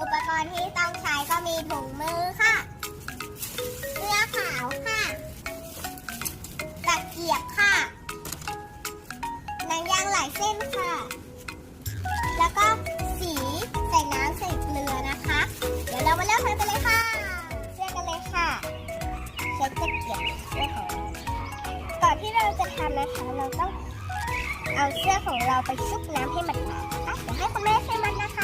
อุปกรณ์ที่ต้องใช้ก็มีถุงมือค่ะเสื้อขาวค่ะตะเกียบค่ะหนังยางหลายเส้นค่ะ แล้วก็สีใส่น้ำใส่เกลือนะคะ เดี๋ยวเรามาเริ่มทำกันเลยค่ะเสื้อกันเลยค่ะใช้ตะเกียบเสื้อของก่อนที่เราจะทำนะคะเราต้องเอาเสื้อของเราไปชุบน้ำให้มันหนาดนะคะเดี๋ยวให้คุณแม่ช่วยมันนะคะ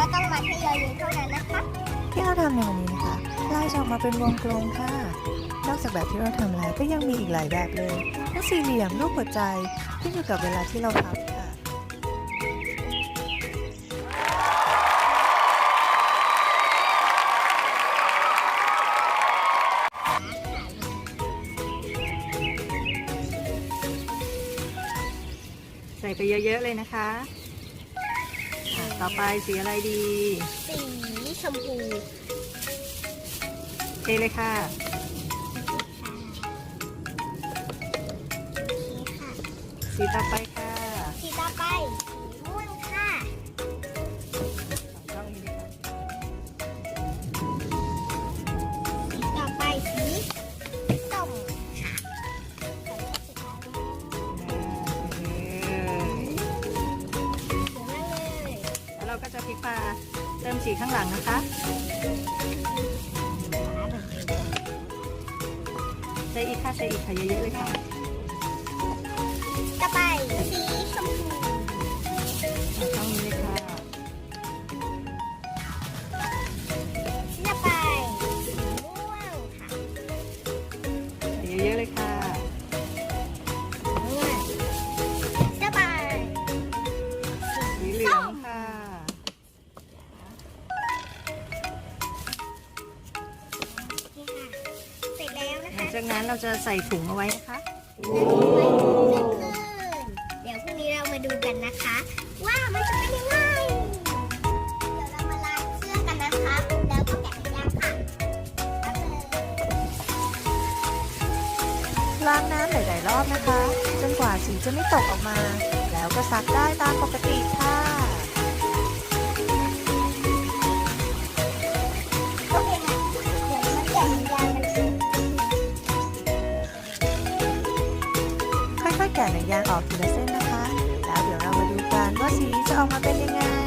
ก็ต้องมัดให้เยอะๆเท่านั้นนะคะที่เราทำในวันนี้นะคะลายจะออกมาเป็นวงกลมค่ะ นอกจากแบบที่เราทำแล้วก็ยังมีอีกหลายแบบเลยทั้งสี่เหลี่ยมรูปหัวใจขึ้นอยู่กับเวลาที่เราพับค่ะใส่ไปเยอะๆเลยนะคะอะ ต่อไปสีอะไรดี สีชมพูเทเลยค่ะ สีต่อไปค่ะ เราก็จะพลิกมาเติมสีข้างหลังนะคะใส่อีกค่ะใส่อีกค่ะเยอะๆเลยค่ะต่อไปสีชมพูต้องนี้เลยค่ะสีต่อไปสีม่วงค่ะใส่เยอะๆเลยค่ะ จากนั้นเราจะใส่ถุงเอาไว้นะคะ เดี๋ยวพรุ่งนี้เรามาดูกันนะคะ ว่ามันจะเป็นยังไง เดี๋ยวเรามาล้างเสื้อกันนะคะ แล้วก็แกะยางค่ะเอาเลยล้างน้ำหลาย ๆ รอบนะคะ จนกว่าสีจะไม่ตกออกมา แล้วก็ซักได้ตามปกติค่ะ อยๆแกะหนังยางออกทีละเส้นนะคะ แล้วเดี๋ยวเรามาดูกันว่าสีจะออกมาเป็นยังไง